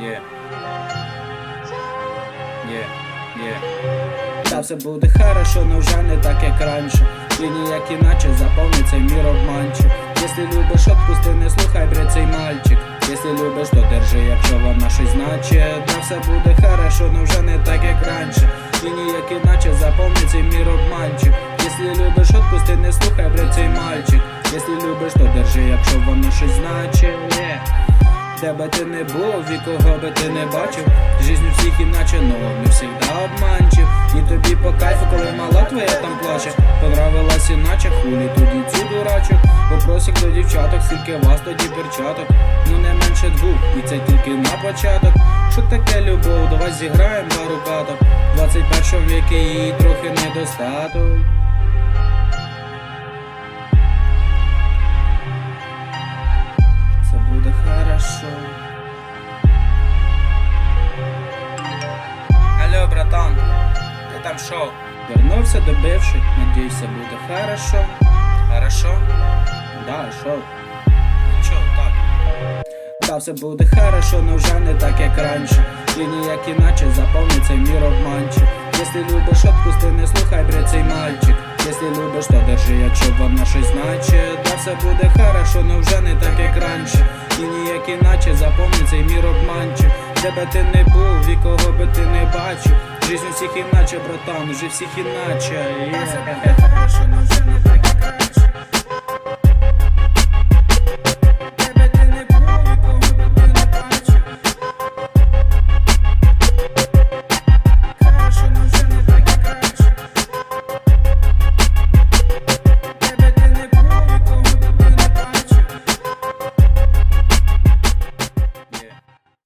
Є. Є. Є. Та все буде хорошо, но вже не так, як раніше. І ніяк іначе заповни цей мір обманчив. Якщо любиш, отпусти, не слухай, бред, цей мальчик. Якщо любиш, то держи, якщо вона щось значить. Та все буде хорошо, но вже не так, як раніше. І ніяк іначе заповни цей мір обманчив. Якщо любиш, отпусти, не слухай, бред, цей мальчик. Якщо любиш, то держи, якщо воно щось значить. Би ти не був і кого би ти не бачив. Жизнь у всіх іначе, но не всегда обманчив. І тобі по кайфу, коли мала твоя там плаче. Понравилась іначе, хулі тоді цю дурачок. Вопросик до дівчаток, скільки вас тоді перчаток. Ну не менше двох, і це тільки на початок. Що таке любов, давай зіграємо пару каток В 21 віки її трохи недостаток ти там шо? Вернувся добивши, надіюсь, все буде хорошо. Хорошо? Да, шо? Та все буде хорошо, но вже не так, як раніше. І ніяк іначе заповни цей мір обманчив. Якщо любиш, отпусти, не слухай, бред, цей мальчик. Якщо любиш, то держи, якщо вона щось значить. Та все буде хорошо, но вже не так, як раніше. І ніяк іначе заповни цей мір обманчив. Де би ти не був, і кого би ти не бачив. Жизнь у всіх іначе, братан, уже всіх іначе. Yeah.